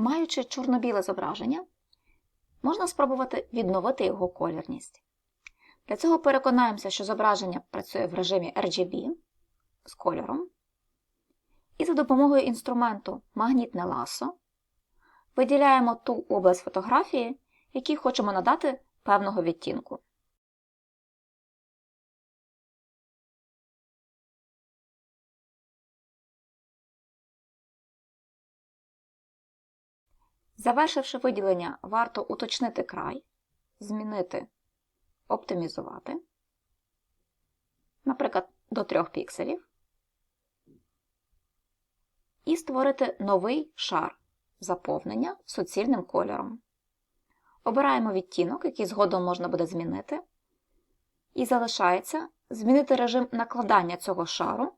Маючи чорно-біле зображення, можна спробувати відновити його колірність. Для цього переконаємося, що зображення працює в режимі RGB з кольором. І за допомогою інструменту магнітне ласо виділяємо ту область фотографії, якій хочемо надати певного відтінку. Завершивши виділення, варто уточнити край, змінити оптимізувати, наприклад, до 3 пікселів, і створити новий шар заповнення суцільним кольором. Обираємо відтінок, який згодом можна буде змінити, і залишається змінити режим накладання цього шару,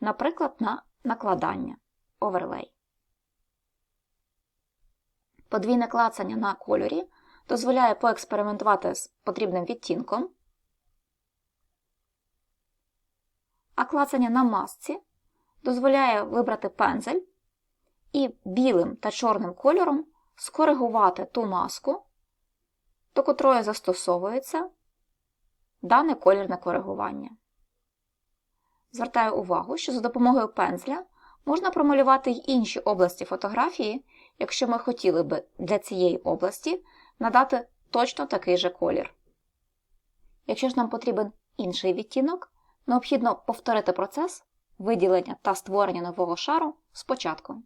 наприклад, на накладання оверлей. Подвійне клацання на кольорі дозволяє поекспериментувати з потрібним відтінком, а клацання на масці дозволяє вибрати пензель і білим та чорним кольором скоригувати ту маску, до котрої застосовується дане колірне коригування. Звертаю увагу, що за допомогою пензля можна промалювати й інші області фотографії, якщо ми хотіли би для цієї області надати точно такий же колір. Якщо ж нам потрібен інший відтінок, необхідно повторити процес виділення та створення нового шару спочатку.